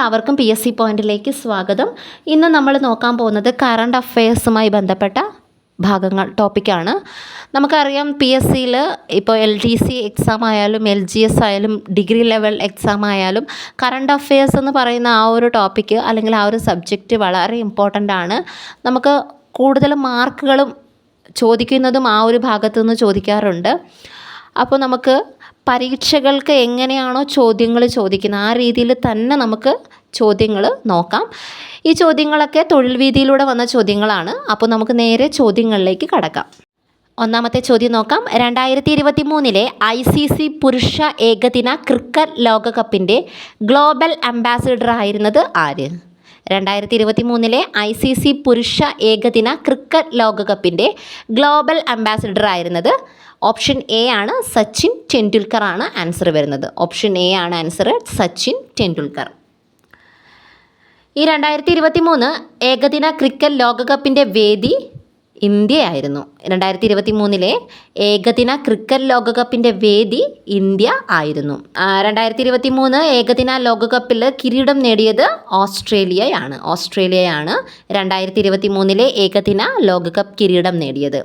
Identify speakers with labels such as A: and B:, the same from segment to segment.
A: എല്ലാവർക്കും P S C പോയിന്റിലേക്ക് സ്വാഗതം. ഇന്ന് നമ്മൾ നോക്കാൻ പോകുന്നത് കറണ്ട് അഫയേഴ്സുമായി ബന്ധപ്പെട്ട ഭാഗങ്ങൾ ടോപ്പിക്കാണ് നമുക്കറിയാം പി എസ് സിയിൽ ഇപ്പോൾ എൽ ഡി സി എക്സാം ആയാലും എൽ ജി എസ് ആയാലും ഡിഗ്രി ലെവൽ എക്സാം ആയാലും കറണ്ട് അഫയേഴ്സ് എന്ന് പറയുന്ന ആ ഒരു ടോപ്പിക്ക് അല്ലെങ്കിൽ ആ ഒരു സബ്ജക്റ്റ് വളരെ ഇമ്പോർട്ടന്റ് ആണ്. നമുക്ക് കൂടുതൽ മാർക്കുകളും ചോദിക്കുന്നതും ആ ഒരു ഭാഗത്തു നിന്ന് ചോദിക്കാറുണ്ട്. അപ്പോൾ നമുക്ക് പരീക്ഷകൾക്ക് എങ്ങനെയാണോ ചോദ്യങ്ങൾ ചോദിക്കുന്നത് ആ രീതിയിൽ തന്നെ നമുക്ക് ചോദ്യങ്ങൾ നോക്കാം. ഈ ചോദ്യങ്ങളൊക്കെ തൊഴിൽ വീതിയിലൂടെ വന്ന ചോദ്യങ്ങളാണ്. അപ്പോൾ നമുക്ക് നേരെ ചോദ്യങ്ങളിലേക്ക് കടക്കാം. ഒന്നാമത്തെ ചോദ്യം നോക്കാം. രണ്ടായിരത്തി ഇരുപത്തി മൂന്നിലെ ഐ സി സി പുരുഷ ഏകദിന ക്രിക്കറ്റ് ലോകകപ്പിന്റെ ഗ്ലോബൽ അംബാസിഡർ ആയിരുന്നത് ആര്? രണ്ടായിരത്തി ഇരുപത്തി മൂന്നിലെ ഐ സി സി പുരുഷ ഏകദിന ക്രിക്കറ്റ് ലോകകപ്പിന്റെ ഗ്ലോബൽ അംബാസിഡർ ആയിരുന്നത് ഓപ്ഷൻ എ ആണ് സച്ചിൻ ടെണ്ടുൽക്കർ ആണ് ആൻസർ വരുന്നത്. ഓപ്ഷൻ എ ആണ് ആൻസർ സച്ചിൻ ടെണ്ടുൽക്കർ. ഈ രണ്ടായിരത്തി ഇരുപത്തി മൂന്ന് ഏകദിന ക്രിക്കറ്റ് ലോകകപ്പിന്റെ വേദി ഇന്ത്യയായിരുന്നു. രണ്ടായിരത്തി ഇരുപത്തി മൂന്നിലെ ഏകദിന ക്രിക്കറ്റ് ലോകകപ്പിന്റെ വേദി ഇന്ത്യ ആയിരുന്നു. രണ്ടായിരത്തി ഇരുപത്തി മൂന്ന് ഏകദിന ലോകകപ്പിൽ കിരീടം നേടിയത് ഓസ്ട്രേലിയയാണ്. ഓസ്ട്രേലിയയാണ് രണ്ടായിരത്തി ഇരുപത്തി മൂന്നിലെ ഏകദിന ലോകകപ്പ് കിരീടം നേടിയത്.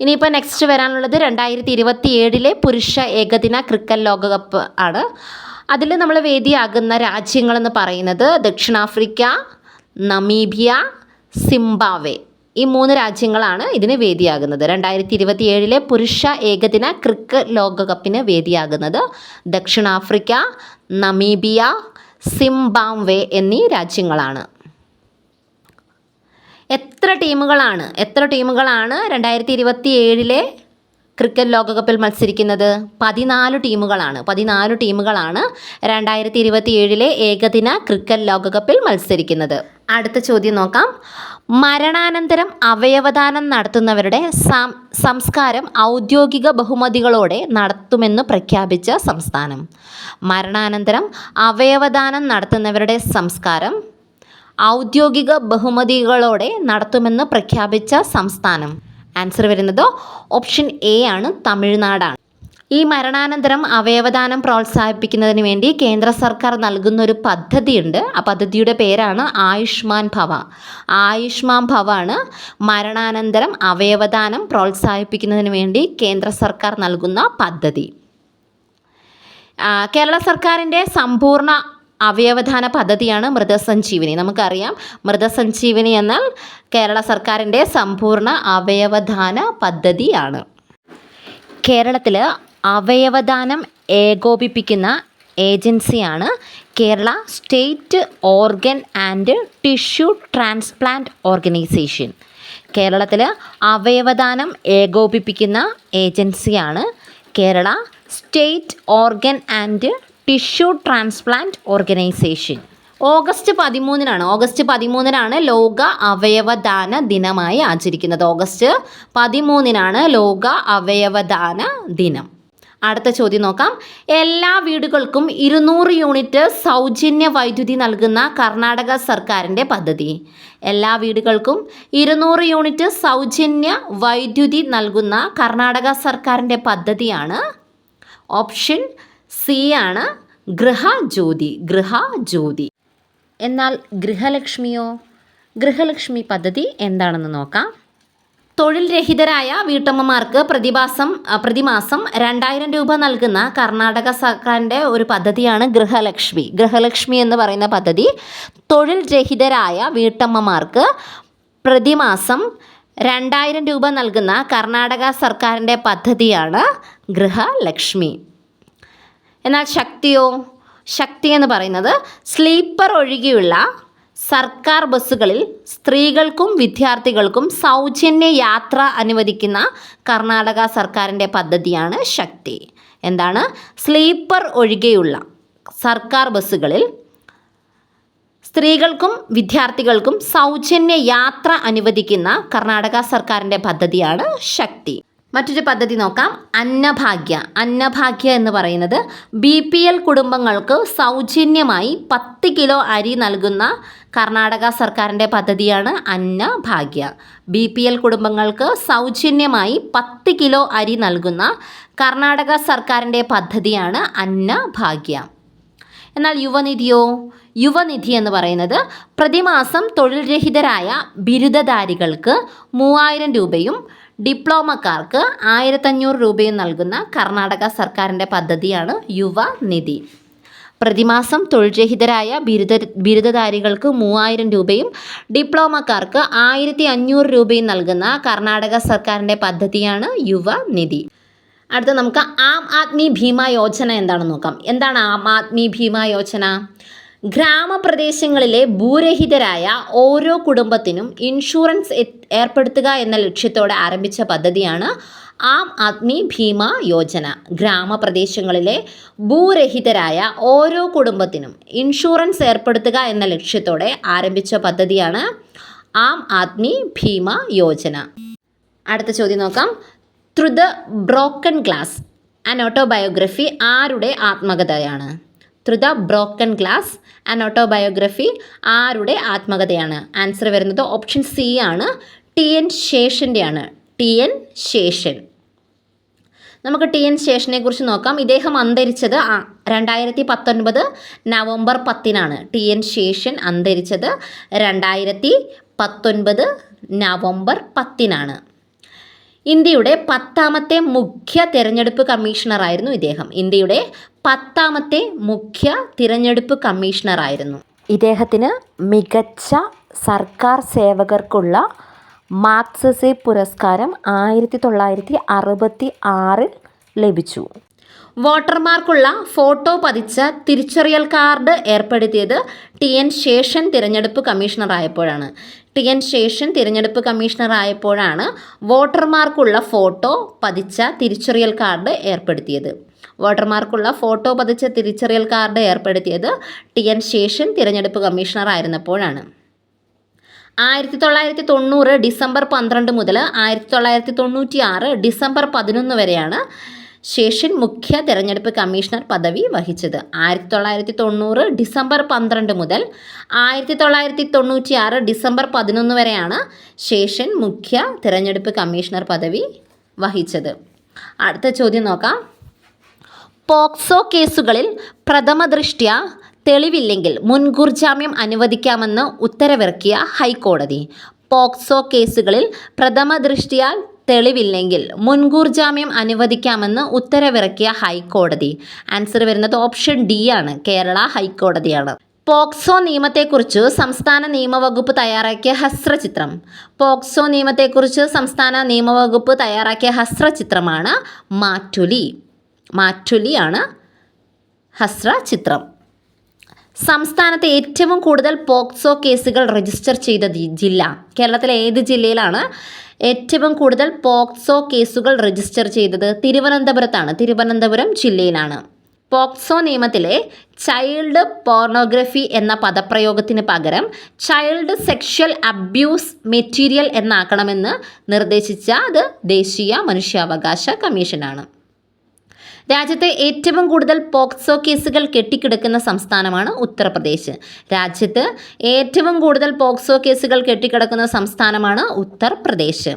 A: ഇനിയിപ്പോൾ നെക്സ്റ്റ് വരാനുള്ളത് രണ്ടായിരത്തി ഇരുപത്തി ഏഴിലെ പുരുഷ ഏകദിന ക്രിക്കറ്റ് ലോകകപ്പ് ആണ്. അതിൽ നമ്മൾ വേദിയാകുന്ന രാജ്യങ്ങളെന്ന് പറയുന്നത് ദക്ഷിണാഫ്രിക്ക നമീബിയ സിംബാവെ ഈ മൂന്ന് രാജ്യങ്ങളാണ് ഇതിന് വേദിയാകുന്നത്. രണ്ടായിരത്തി ഇരുപത്തി ഏഴിലെ പുരുഷ ഏകദിന ക്രിക്കറ്റ് ലോകകപ്പിന് വേദിയാകുന്നത് ദക്ഷിണാഫ്രിക്ക നമീബിയ സിംബാംവെ എന്നീ രാജ്യങ്ങളാണ്. എത്ര ടീമുകളാണ്? എത്ര ടീമുകളാണ് രണ്ടായിരത്തി ഇരുപത്തി ഏഴിലെ ക്രിക്കറ്റ് ലോകകപ്പിൽ മത്സരിക്കുന്നത് പതിനാല് ടീമുകളാണ്. പതിനാല് ടീമുകളാണ് രണ്ടായിരത്തി ഇരുപത്തി ഏഴിലെ ഏകദിന ക്രിക്കറ്റ് ലോകകപ്പിൽ മത്സരിക്കുന്നത്. അടുത്ത ചോദ്യം നോക്കാം. മരണാനന്തരം അവയവദാനം നടത്തുന്നവരുടെ സംസ്കാരം ഔദ്യോഗിക ബഹുമതികളോടെ നടത്തുമെന്ന് പ്രഖ്യാപിച്ച സംസ്ഥാനം. മരണാനന്തരം അവയവദാനം നടത്തുന്നവരുടെ സംസ്കാരം ഔദ്യോഗിക ബഹുമതികളോടെ നടത്തുമെന്ന് പ്രഖ്യാപിച്ച സംസ്ഥാനം. ആൻസർ വരുന്നത് ഓപ്ഷൻ എ ആണ് തമിഴ്നാടാണ്. ഈ മരണാനന്തരം അവയവദാനം പ്രോത്സാഹിപ്പിക്കുന്നതിന് വേണ്ടി കേന്ദ്ര സർക്കാർ നൽകുന്ന ഒരു പദ്ധതിയുണ്ട്. ആ പദ്ധതിയുടെ പേരാണ് ആയുഷ്മാൻ ഭവ. ആയുഷ്മാൻ ഭവ ആണ് മരണാനന്തരം അവയവദാനം പ്രോത്സാഹിപ്പിക്കുന്നതിന് വേണ്ടി കേന്ദ്ര സർക്കാർ നൽകുന്ന പദ്ധതി. കേരള സർക്കാരിന്റെ സമ്പൂർണ അവയവദാന പദ്ധതിയാണ് മൃതസഞ്ജീവനി. നമുക്കറിയാം മൃതസഞ്ജീവനി എന്നാൽ കേരള സർക്കാരിന്റെ സമ്പൂർണ അവയവദാന പദ്ധതിയാണ്. കേരളത്തിൽ അവയവദാനം ഏകോപിപ്പിക്കുന്ന ഏജൻസിയാണ് Kerala state organ and tissue transplant organisation. കേരളത്തിൽ അവയവദാനം ഏകോപിപ്പിക്കുന്ന ഏജൻസിയാണ് Kerala state organ and tissue transplant organisation. August പതിമൂന്നിനാണ്. August പതിമൂന്നിനാണ് ലോക അവയവദാന ദിനമായി ആചരിക്കുന്നത്. ഓഗസ്റ്റ് പതിമൂന്നിനാണ് ലോക അവയവദാന ദിനം. അടുത്ത ചോദ്യം നോക്കാം. എല്ലാ വീടുകൾക്കും ഇരുന്നൂറ് യൂണിറ്റ് സൗജന്യ വൈദ്യുതി നൽകുന്ന കർണാടക സർക്കാരിന്റെ പദ്ധതി. എല്ലാ വീടുകൾക്കും ഇരുന്നൂറ് യൂണിറ്റ് സൗജന്യ വൈദ്യുതി നൽകുന്ന കർണാടക സർക്കാരിന്റെ പദ്ധതിയാണ് ഓപ്ഷൻ സി ആണ് ഗൃഹജ്യോതി ഗൃഹജ്യോതി. എന്നാൽ ഗൃഹലക്ഷ്മിയോ? ഗൃഹലക്ഷ്മി പദ്ധതി എന്താണെന്ന് നോക്കാം. തൊഴിൽ രഹിതരായ വീട്ടമ്മമാർക്ക് പ്രതിമാസം പ്രതിമാസം രണ്ടായിരം രൂപ നൽകുന്ന കർണാടക സർക്കാരിന്റെ ഒരു പദ്ധതിയാണ് ഗൃഹലക്ഷ്മി. ഗൃഹലക്ഷ്മി എന്ന് പറയുന്ന പദ്ധതി തൊഴിൽ രഹിതരായ വീട്ടമ്മമാർക്ക് പ്രതിമാസം രണ്ടായിരം രൂപ നൽകുന്ന കർണാടക സർക്കാരിന്റെ പദ്ധതിയാണ് ഗൃഹലക്ഷ്മി. എന്നാൽ ശക്തിയോ ശക്തി എന്ന് പറയുന്നത് സ്ലീപ്പർ ഒഴികെയുള്ള സർക്കാർ ബസ്സുകളിൽ സ്ത്രീകൾക്കും വിദ്യാർത്ഥികൾക്കും സൗജന്യ യാത്ര അനുവദിക്കുന്ന കർണാടക സർക്കാരിന്റെ പദ്ധതിയാണ് ശക്തി. എന്താണ്? സ്ലീപ്പർ ഒഴികെയുള്ള സർക്കാർ ബസ്സുകളിൽ സ്ത്രീകൾക്കും വിദ്യാർത്ഥികൾക്കും സൗജന്യ യാത്ര അനുവദിക്കുന്ന കർണാടക സർക്കാരിന്റെ പദ്ധതിയാണ് ശക്തി. മറ്റൊരു പദ്ധതി നോക്കാം. അന്നഭാഗ്യ. അന്നഭാഗ്യ എന്ന് പറയുന്നത് ബി പി എൽ കുടുംബങ്ങൾക്ക് സൗജന്യമായി പത്ത് കിലോ അരി നൽകുന്ന കർണാടക സർക്കാരിന്റെ പദ്ധതിയാണ് അന്നഭാഗ്യ. ബി പി എൽ കുടുംബങ്ങൾക്ക് സൗജന്യമായി പത്ത് കിലോ അരി നൽകുന്ന കർണാടക സർക്കാരിന്റെ പദ്ധതിയാണ് അന്നഭാഗ്യ. എന്നാൽ യുവനിധിയോ? യുവനിധി എന്ന് പറയുന്നത് പ്രതിമാസം തൊഴിൽ രഹിതരായ ബിരുദധാരികൾക്ക് മൂവായിരം രൂപയും ഡിപ്ലോമക്കാർക്ക് ആയിരത്തഞ്ഞൂറ് രൂപയും നൽകുന്ന കർണാടക സർക്കാരിന്റെ പദ്ധതിയാണ് യുവ നിധി. പ്രതിമാസം തൊഴിൽ രഹിതരായ ബിരുദ ബിരുദധാരികൾക്ക് മൂവായിരം രൂപയും ഡിപ്ലോമക്കാർക്ക് ആയിരത്തി അഞ്ഞൂറ് രൂപയും നൽകുന്ന കർണാടക സർക്കാരിന്റെ പദ്ധതിയാണ് യുവ നിധി. അടുത്ത നമുക്ക് ആം ആദ്മി ഭീമ യോജന എന്താണെന്ന് നോക്കാം. എന്താണ് ആം ആദ്മി ഭീമ യോജന? ഗ്രാമപ്രദേശങ്ങളിലെ ഭൂരഹിതരായ ഓരോ കുടുംബത്തിനും ഇൻഷുറൻസ് ഏർപ്പെടുത്തുക എന്ന ലക്ഷ്യത്തോടെ ആരംഭിച്ച പദ്ധതിയാണ് ആം ആദ്മി ഭീമ യോജന. ഗ്രാമപ്രദേശങ്ങളിലെ ഭൂരഹിതരായ ഓരോ കുടുംബത്തിനും ഇൻഷുറൻസ് ഏർപ്പെടുത്തുക എന്ന ലക്ഷ്യത്തോടെ ആരംഭിച്ച പദ്ധതിയാണ് ആം ആദ്മി ഭീമ യോജന. അടുത്ത ചോദ്യം നോക്കാം. Through broken glass. An autobiography ആരുടെ ആത്മകഥയാണ്? Through the broken glass an autobiography ആരുടെ ആത്മകഥയാണ്? ആൻസർ വരുന്നത് ഓപ്ഷൻ സി ആണ്. ടി എൻ ശേഷന്റെയാണ് ടി എൻ ശേഷൻ. നമുക്ക് ടി എൻ ശേഷനെ കുറിച്ച് നോക്കാം. ഇദ്ദേഹം അന്തരിച്ചത് രണ്ടായിരത്തി പത്തൊൻപത് നവംബർ പത്തിനാണ്. ടി എൻ ശേഷൻ അന്തരിച്ചത് രണ്ടായിരത്തി പത്തൊൻപത് നവംബർ പത്തിനാണ്. ഇന്ത്യയുടെ പത്താമത്തെ മുഖ്യ തെരഞ്ഞെടുപ്പ് കമ്മീഷണറായിരുന്നു ഇദ്ദേഹം. ഇന്ത്യയുടെ പത്താമത്തെ മുഖ്യ തിരഞ്ഞെടുപ്പ് കമ്മീഷണറായിരുന്നു. ഇദ്ദേഹത്തിന് മികച്ച സർക്കാർ സേവകർക്കുള്ള മാക്സസെ പുരസ്കാരം ആയിരത്തി തൊള്ളായിരത്തി അറുപത്തി ആറിൽ ലഭിച്ചു. വോട്ടർമാർക്കുള്ള ഫോട്ടോ പതിച്ച തിരിച്ചറിയൽ കാർഡ് ഏർപ്പെടുത്തിയത് ടി എൻ ശേഷൻ തിരഞ്ഞെടുപ്പ് കമ്മീഷണർ ആയപ്പോഴാണ് ടി എൻ ശേഷൻ തിരഞ്ഞെടുപ്പ് കമ്മീഷണർ കമ്മീഷണറായപ്പോഴാണ് വോട്ടർമാർക്കുള്ള ഫോട്ടോ പതിച്ച തിരിച്ചറിയൽ കാർഡ് ഏർപ്പെടുത്തിയത്. വോട്ടർമാർക്കുള്ള ഫോട്ടോ പതിച്ച തിരിച്ചറിയൽ കാർഡ് ഏർപ്പെടുത്തിയത് ടി എൻ ശേഷൻ തിരഞ്ഞെടുപ്പ് കമ്മീഷണർ ആയിരുന്നപ്പോഴാണ് ആയിരത്തി തൊള്ളായിരത്തി തൊണ്ണൂറ് ഡിസംബർ പന്ത്രണ്ട് മുതൽ ആയിരത്തി തൊള്ളായിരത്തി തൊണ്ണൂറ്റി ആറ് ഡിസംബർ പതിനൊന്ന് വരെയാണ് ശേഷൻ മുഖ്യ തെരഞ്ഞെടുപ്പ് കമ്മീഷണർ പദവി വഹിച്ചത്. ആയിരത്തി തൊള്ളായിരത്തി തൊണ്ണൂറ് ഡിസംബർ പന്ത്രണ്ട് മുതൽ ആയിരത്തി തൊള്ളായിരത്തി തൊണ്ണൂറ്റി ആറ് ഡിസംബർ പതിനൊന്ന് വരെയാണ് ശേഷൻ മുഖ്യ തിരഞ്ഞെടുപ്പ് കമ്മീഷണർ പദവി വഹിച്ചത്. അടുത്ത ചോദ്യം നോക്കാം. പോക്സോ കേസുകളിൽ പ്രഥമ ദൃഷ്ട്യ തെളിവില്ലെങ്കിൽ മുൻകൂർ ജാമ്യം അനുവദിക്കാമെന്ന് ഉത്തരവിറക്കിയ ഹൈക്കോടതി. പോക്സോ കേസുകളിൽ പ്രഥമ ദൃഷ്ട്യാൽ തെളിവില്ലെങ്കിൽ മുൻകൂർ ജാമ്യം അനുവദിക്കാമെന്ന് ഉത്തരവിറക്കിയ ഹൈക്കോടതി. ആൻസർ വരുന്നത് ഓപ്ഷൻ ഡി ആണ്. കേരള ഹൈക്കോടതിയാണ്. പോക്സോ നിയമത്തെക്കുറിച്ച് സംസ്ഥാന നിയമവകുപ്പ് തയ്യാറാക്കിയ ഹസ്രചിത്രം. പോക്സോ നിയമത്തെക്കുറിച്ച് സംസ്ഥാന നിയമവകുപ്പ് തയ്യാറാക്കിയ ഹസ്രചിത്രമാണ് മാറ്റുലി. മാറ്റുലിയാണ് ഹസ്ര ചിത്രം. സംസ്ഥാനത്ത് ഏറ്റവും കൂടുതൽ പോക്സോ കേസുകൾ രജിസ്റ്റർ ചെയ്ത ജില്ല. കേരളത്തിലെ ഏത് ജില്ലയിലാണ് ഏറ്റവും കൂടുതൽ പോക്സോ കേസുകൾ രജിസ്റ്റർ ചെയ്തത്? തിരുവനന്തപുരത്താണ്. തിരുവനന്തപുരം ജില്ലയിലാണ്. പോക്സോ നിയമത്തിലെ ചൈൽഡ് പോർണോഗ്രഫി എന്ന പദപ്രയോഗത്തിന് പകരം ചൈൽഡ് സെക്ഷൽ അബ്യൂസ് മെറ്റീരിയൽ എന്നാക്കണമെന്ന് നിർദ്ദേശിച്ച അത് ദേശീയ മനുഷ്യാവകാശ കമ്മീഷനാണ്. രാജ്യത്തെ ഏറ്റവും കൂടുതൽ പോക്സോ കേസുകൾ കെട്ടിക്കിടക്കുന്ന സംസ്ഥാനമാണ് ഉത്തർപ്രദേശ്. രാജ്യത്ത് ഏറ്റവും കൂടുതൽ പോക്സോ കേസുകൾ കെട്ടിക്കിടക്കുന്ന സംസ്ഥാനമാണ് ഉത്തർപ്രദേശ്.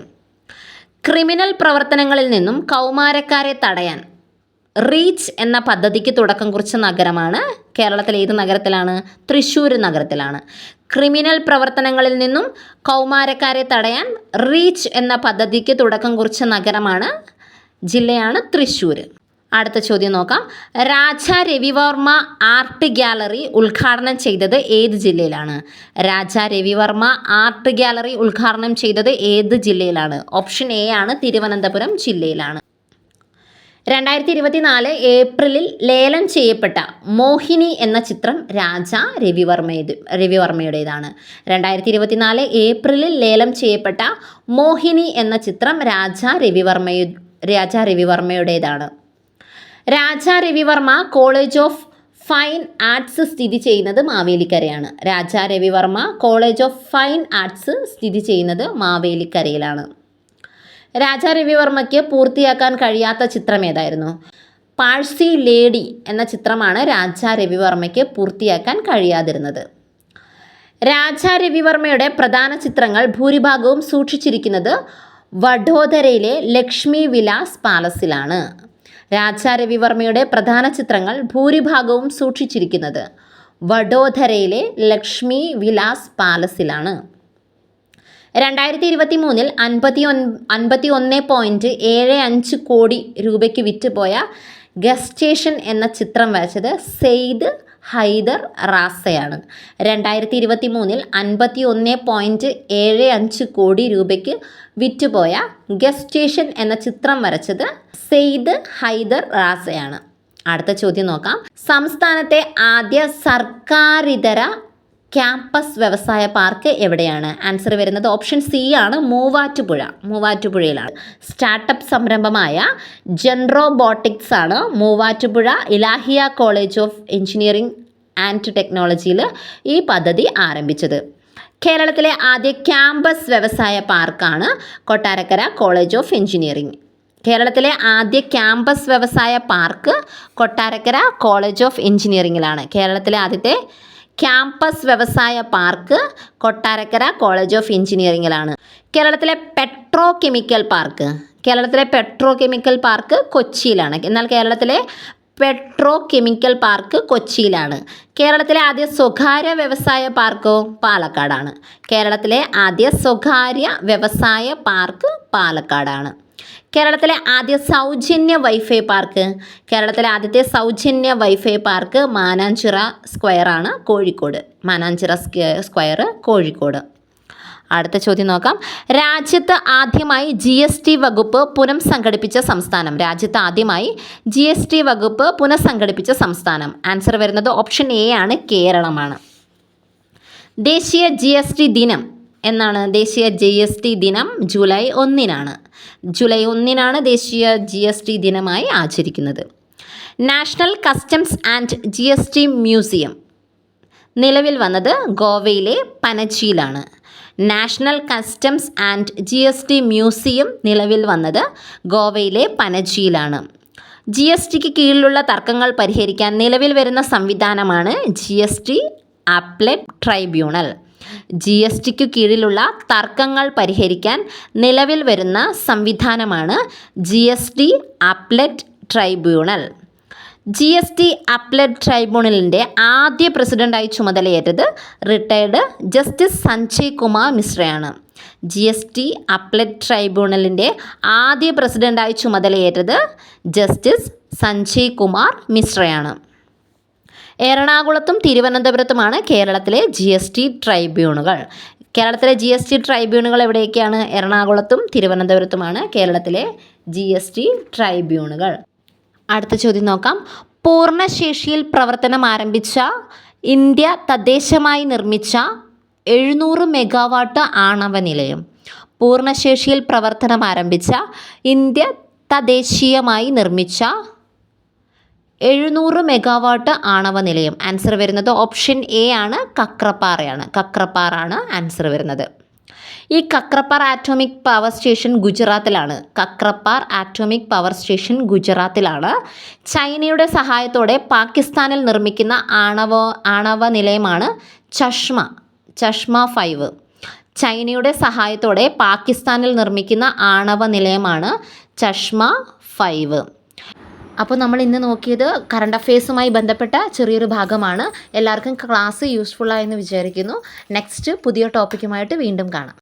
A: ക്രിമിനൽ പ്രവർത്തനങ്ങളിൽ നിന്നും കൗമാരക്കാരെ തടയാൻ റീച്ച് എന്ന പദ്ധതിക്ക് തുടക്കം കുറിച്ച നഗരമാണ് കേരളത്തിലെ ഏത് നഗരത്തിലാണ്? തൃശ്ശൂർ നഗരത്തിലാണ്. ക്രിമിനൽ പ്രവർത്തനങ്ങളിൽ നിന്നും കൗമാരക്കാരെ തടയാൻ റീച്ച് എന്ന പദ്ധതിക്ക് തുടക്കം കുറിച്ച നഗരമാണ് ജില്ലയാണ് തൃശ്ശൂർ. അടുത്ത ചോദ്യം നോക്കാം. രാജ രവിവർമ്മ ആർട്ട് ഗ്യാലറി ഉദ്ഘാടനം ചെയ്തത് ഏത് ജില്ലയിലാണ്? രാജ രവിവർമ്മ ആർട്ട് ഗ്യാലറി ഉദ്ഘാടനം ചെയ്തത് ഏത് ജില്ലയിലാണ്? ഓപ്ഷൻ എ ആണ് തിരുവനന്തപുരം ജില്ലയിലാണ്. രണ്ടായിരത്തി ഇരുപത്തിനാല് ഏപ്രിലിൽ ലേലം ചെയ്യപ്പെട്ട മോഹിനി എന്ന ചിത്രം രാജ രവിവർമ്മയത് രവിവർമ്മയുടേതാണ്. രണ്ടായിരത്തി ഇരുപത്തിനാല് ഏപ്രിലിൽ ലേലം ചെയ്യപ്പെട്ട മോഹിനി എന്ന ചിത്രം രാജ രവിവർമ്മയു Raja രവിവർമ്മയുടേതാണ്. Raja Ravi Varma college of fine arts സ്ഥിതി ചെയ്യുന്നത് മാവേലിക്കരയാണ്. Raja Ravi Varma college of fine arts സ്ഥിതി ചെയ്യുന്നത് മാവേലിക്കരയിലാണ്. രാജ രവിവർമ്മയ്ക്ക് പൂർത്തിയാക്കാൻ കഴിയാത്ത ചിത്രം ഏതായിരുന്നു? പാഴ്സി ലേഡി എന്ന ചിത്രമാണ് രാജ രവിവർമ്മയ്ക്ക് പൂർത്തിയാക്കാൻ കഴിയാതിരുന്നത്. രാജ രവിവർമ്മയുടെ പ്രധാന ചിത്രങ്ങൾ ഭൂരിഭാഗവും സൂക്ഷിച്ചിരിക്കുന്നത് വഡോദരയിലെ ലക്ഷ്മി വിലാസ് പാലസിലാണ്. രാജ രവിവർമ്മയുടെ പ്രധാന ചിത്രങ്ങൾ ഭൂരിഭാഗവും സൂക്ഷിച്ചിരിക്കുന്നത് വഡോധരയിലെ ലക്ഷ്മി വിലാസ് പാലസിലാണ്. രണ്ടായിരത്തി ഇരുപത്തി മൂന്നിൽ അൻപത്തി ഒൻ അൻപത്തി ഒന്ന് പോയിന്റ് ഏഴ് അഞ്ച് കോടി രൂപയ്ക്ക് വിറ്റുപോയ ഗസ്റ്റേഷൻ എന്ന ചിത്രം വരച്ചത് സെയ്ദ് ഹൈദർ റാസയാണ്. രണ്ടായിരത്തി ഇരുപത്തി മൂന്നിൽ അൻപത്തി ഒന്ന് പോയിന്റ് ഏഴ് അഞ്ച് കോടി രൂപയ്ക്ക് വിറ്റുപോയ ഗസ്റ്റേഷൻ എന്ന ചിത്രം വരച്ചത് സെയ്ദ് ഹൈദർ റാസയാണ്. അടുത്ത ചോദ്യം നോക്കാം. സംസ്ഥാനത്തെ ആദ്യ സർക്കാരിതര ക്യാമ്പസ് വ്യവസായ പാർക്ക് എവിടെയാണ്? ആൻസർ വരുന്നത് ഓപ്ഷൻ സി ആണ് മൂവാറ്റുപുഴ. മൂവാറ്റുപുഴയിലാണ്. സ്റ്റാർട്ടപ്പ് സംരംഭമായ ജെൻറോബോട്ടിക്സ് ആണ് Muvattupuzha Ilahia college of engineering and ടെക്നോളജിയിൽ ഈ പദ്ധതി ആരംഭിച്ചത്. കേരളത്തിലെ ആദ്യ ക്യാമ്പസ് വ്യവസായ പാർക്കാണ് കൊട്ടാരക്കര കോളേജ് ഓഫ് എഞ്ചിനീയറിംഗ് കേരളത്തിലെ ആദ്യ ക്യാമ്പസ് വ്യവസായ പാർക്ക് കൊട്ടാരക്കര കോളേജ് ഓഫ് എഞ്ചിനീയറിംഗിലാണ് കേരളത്തിലെ ആദ്യത്തെ ക്യാമ്പസ് വ്യവസായ പാർക്ക് കൊട്ടാരക്കര കോളേജ് ഓഫ് എഞ്ചിനീയറിംഗിലാണ് കേരളത്തിലെ പെട്രോ കെമിക്കൽ പാർക്ക് കേരളത്തിലെ പെട്രോ കെമിക്കൽ പാർക്ക് കൊച്ചിയിലാണ്. എന്നാൽ കേരളത്തിലെ പെട്രോ കെമിക്കൽ പാർക്ക് കൊച്ചിയിലാണ്. കേരളത്തിലെ ആദ്യ സ്വകാര്യ വ്യവസായ പാർക്കോ പാലക്കാടാണ്. കേരളത്തിലെ ആദ്യ സ്വകാര്യ വ്യവസായ പാർക്ക് പാലക്കാടാണ്. കേരളത്തിലെ ആദ്യ സൗജന്യ വൈഫൈ പാർക്ക്. കേരളത്തിലെ ആദ്യത്തെ സൗജന്യ വൈഫൈ പാർക്ക് മാനാഞ്ചിറ സ്ക്വയറാണ് കോഴിക്കോട്. മാനാഞ്ചിറ സ്ക്വയർ കോഴിക്കോട്. അടുത്ത ചോദ്യം നോക്കാം. രാജ്യത്ത് ആദ്യമായി ജി എസ് ടി വകുപ്പ് പുനഃസംഘടിപ്പിച്ച സംസ്ഥാനം. രാജ്യത്ത് ആദ്യമായി ജി എസ് ടി വകുപ്പ് പുനഃസംഘടിപ്പിച്ച സംസ്ഥാനം. ആൻസർ വരുന്നത് ഓപ്ഷൻ എ ആണ് കേരളമാണ്. ദേശീയ ജി ദിനം. എന്നാണ്? ദേശീയ ജി ദിനം ജൂലൈ ഒന്നിനാണ്. ജൂലൈ ഒന്നിനാണ് ദേശീയ ജി എസ് ടി ദിനമായി ആചരിക്കുന്നത്. National customs and G S T museum. നിലവിൽ വന്നത് ഗോവയിലെ പനച്ചിയിലാണ്. National customs and G S T museum നിലവിൽ വന്നത് ഗോവയിലെ പനജിയിലാണ് ജി എസ് ടിക്ക് കീഴിലുള്ള തർക്കങ്ങൾ പരിഹരിക്കാൻ നിലവിൽ വരുന്ന സംവിധാനമാണ് G S T appellate tribunal. G S ടിക്കു കീഴിലുള്ള തർക്കങ്ങൾ പരിഹരിക്കാൻ നിലവിൽ വരുന്ന സംവിധാനമാണ് G S T appellate tribunal. G S T appellate ട്രൈബ്യൂണലിന്റെ ആദ്യ പ്രസിഡന്റായി ചുമതലയേറ്റത് റിട്ടയർഡ് ജസ്റ്റിസ് സഞ്ജയ് കുമാർ മിശ്രയാണ്. ജി എസ് ടി അപ്ലറ്റ് ട്രൈബ്യൂണലിന്റെ ആദ്യ പ്രസിഡന്റായി ചുമതലയേറ്റത് ജസ്റ്റിസ് സഞ്ജയ് കുമാർ മിശ്രയാണ്. എറണാകുളത്തും തിരുവനന്തപുരത്തുമാണ് കേരളത്തിലെ ജി എസ് ടി ട്രൈബ്യൂണുകൾ കേരളത്തിലെ ജി എസ് ടി ട്രൈബ്യൂണുകൾ എവിടെയൊക്കെയാണ്? എറണാകുളത്തും തിരുവനന്തപുരത്തുമാണ് കേരളത്തിലെ ജി എസ് ടി ട്രൈബ്യൂണുകൾ അടുത്ത ചോദ്യം നോക്കാം. പൂർണശേഷിയിൽ പ്രവർത്തനം ആരംഭിച്ച ഇന്ത്യ തദ്ദേശമായി നിർമ്മിച്ച എഴുന്നൂറ് മെഗാവാട്ട് ആണവ നിലയം. പൂർണശേഷിയിൽ പ്രവർത്തനം ആരംഭിച്ച ഇന്ത്യ തദ്ദേശീയമായി നിർമ്മിച്ച എഴുന്നൂറ് മെഗാവാട്ട് ആണവ നിലയം. ആൻസർ വരുന്നത് ഓപ്ഷൻ എ ആണ്. കക്രപ്പാറയാണ്. കക്രപ്പാറാണ് ആൻസർ വരുന്നത്. ഈ കക്രപ്പാർ ആറ്റോമിക് പവർ സ്റ്റേഷൻ ഗുജറാത്തിലാണ്. കക്രപ്പാർ ആറ്റോമിക് പവർ സ്റ്റേഷൻ ഗുജറാത്തിലാണ്. ചൈനയുടെ സഹായത്തോടെ പാകിസ്ഥാനിൽ നിർമ്മിക്കുന്ന ആണവ ആണവ നിലയമാണ് ചഷ്മ ചഷ്മ ഫൈവ് ചൈനയുടെ സഹായത്തോടെ പാകിസ്ഥാനിൽ നിർമ്മിക്കുന്ന ആണവ നിലയമാണ് ചഷ്മ ഫൈവ് അപ്പോൾ നമ്മൾ ഇന്ന് നോക്കിയത് കറണ്ട് അഫയേഴ്സുമായി ബന്ധപ്പെട്ട ചെറിയൊരു ഭാഗമാണ്. എല്ലാവർക്കും ക്ലാസ് യൂസ്ഫുള്ളായെന്ന് വിചാരിക്കുന്നു. നെക്സ്റ്റ് പുതിയ ടോപ്പിക്കുമായിട്ട് വീണ്ടും കാണാം.